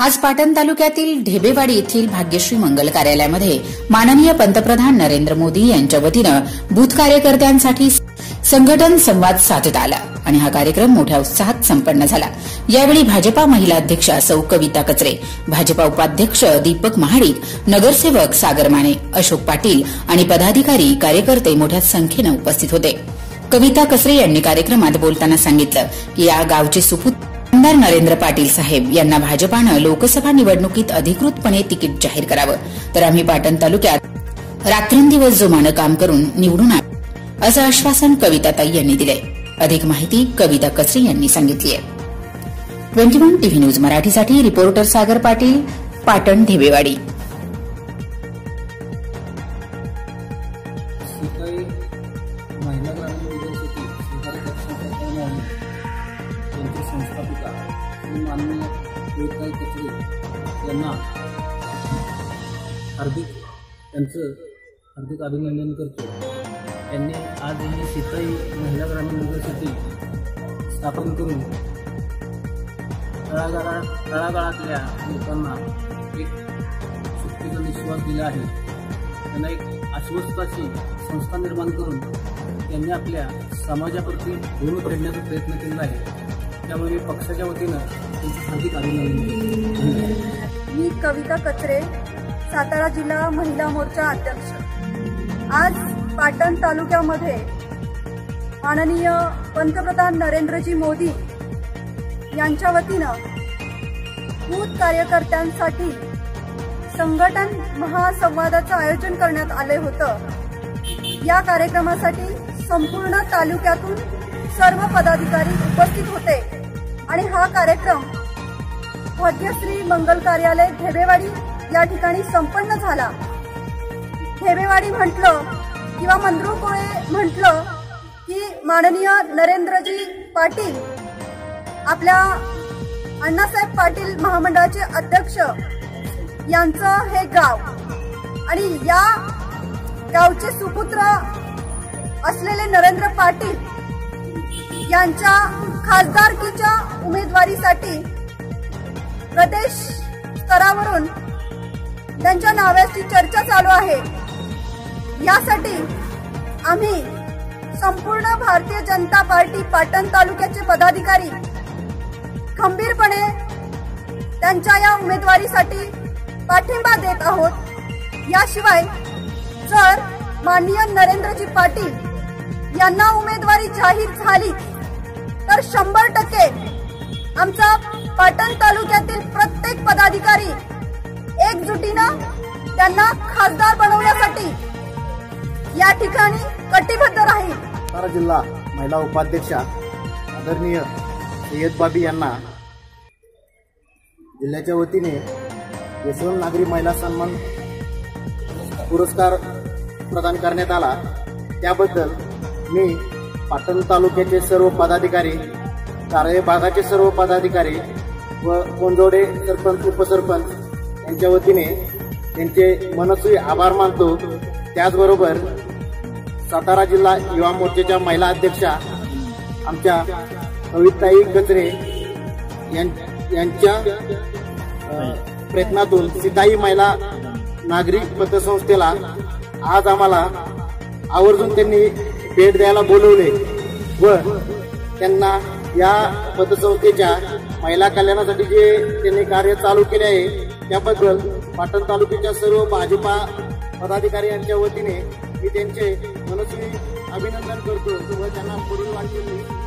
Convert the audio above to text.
आज पाटण तालुक्यातील ढेबेवाडी येथील भाग्यश्री मंगल कार्यालयामध्ये माननीय पंतप्रधान नरेंद्र मोदी यांच्या वतीनं बूथ कार्यकर्त्यांसाठी संघटन संवाद साधत आला आणि हा कार्यक्रम मोठ्या उत्साहात संपन्न झाला. यावेळी भाजपा महिला अध्यक्षा सौ कविता कचरे भाजपा उपाध्यक्ष दीपक महाडिक नगरसेवक सागर माने अशोक पाटील आणि पदाधिकारी कार्यकर्ते मोठ्या संख्येनं उपस्थित होते. कविता कचरे यांनी कार्यक्रमात बोलताना सांगितलं की या गावचे सुपुत्र आमदार नरेंद्र पाटील साहेब यांना भाजपानं लोकसभा निवडणुकीत अधिकृतपणे तिकीट जाहीर करावं. तर आम्ही पाटण तालुक्यात रात्रंदिवस जोमानं काम करून निवडून आलो असं आश्वासन कविताताई यांनी दिलंय. अधिक माहिती कविता कचरे यांनी सांगितली आहे ट्वेंटी वन टीव्ही न्यूज मराठीसाठी रिपोर्टर सागर पाटील पाटण ढेबेवाडी. महिला ग्रामीण संस्थापिका माननीय देवताई कचरे यांना हार्दिक त्यांचं हार्दिक अभिनंदन करतो. त्यांनी आज ही सीताई महिला ग्रामीण युनिव्हर्सिटी स्थापन करून तळागाळा तळागाळातल्या लोकांना एक सुट्टीचा विश्वास दिला आहे. त्यांना एक आश्वस्त अशी संस्था निर्माण करून त्यांनी आपल्या समाजाप्रती गुरु फेडण्याचा प्रयत्न केला आहे. त्यामुळे मी पक्षाच्या वतीनं त्यांचं हार्दिक अभिनंदन मी कविता कचरे सातारा जिल्हा महिला मोर्चा अध्यक्ष. आज पाटण तालुक्यामध्ये माननीय पंतप्रधान नरेंद्रजी मोदी यांच्या वतीनं बूथ कार्यकर्त्यांसाठी संघटन महासंवादाचं आयोजन करण्यात आले होतं. या कार्यक्रमासाठी संपूर्ण तालुक्यातून सर्व पदाधिकारी कार्यक्रम भाग्यश्री मंगल कार्यालय ढेबेवाडी या ठिकाणी संपन्न झाला. ढेबेवाडी म्हटलं किंवा मंद्रुकोळे म्हटलं की माननीय नरेंद्रजी पाटील आपल्या अण्णासाहेब पाटील महामंडळाचे अध्यक्ष यांचं हे गाव आणि या गावचे सुपुत्र असलेले नरेंद्र पाटील यांच्या खासदारकीच्या उमेदवारीसाठी प्रदेश स्तरावरून त्यांच्या नावाची चर्चा चालू आहे. यासाठी आम्ही संपूर्ण भारतीय जनता पार्टी पाटण तालुक्याचे पदाधिकारी खंबीरपणे त्यांच्या या उमेदवारीसाठी पाठिंबा देत आहोत. याशिवाय जर माननीय नरेंद्रजी पाटील यांना उमेदवारी जाहीर झाली तर शंभर टक्के आमचा पाटण तालुक्यातील प्रत्येक पदाधिकारी एकजुटीनं त्यांना खासदार बनवण्यासाठी या ठिकाणी कटिबद्ध राहील. सातारा जिल्हा महिला उपाध्यक्षा आदरणीय सय्यद बाबी यांना जिल्ह्याच्या वतीने यशवंत नागरी महिला सन्मान पुरस्कार प्रदान करण्यात आला. त्याबद्दल मी पाटण तालुक्याचे सर्व पदाधिकारी कारळे भागाचे सर्व पदाधिकारी व कोंजोडे सरपंच उपसरपंच यांच्या वतीने त्यांचे मनस्वी आभार मानतो. त्याचबरोबर सातारा जिल्हा युवा मोर्चाच्या महिला अध्यक्षा आमच्या कविताई गजरे यां- यांच्या प्रयत्नातून सीताई महिला नागरिक पतसंस्थेला आज आम्हाला आवर्जून त्यांनी भेट द्यायला बोलवले. व त्यांना या पतसंस्थेच्या महिला कल्याणासाठी जे त्यांनी कार्य चालू केले आहे त्याबद्दल पाटण तालुक्याच्या सर्व भाजपा पदाधिकारी यांच्या वतीने मी त्यांचे मनस्वी अभिनंदन करतो व त्यांना पुढील वाटते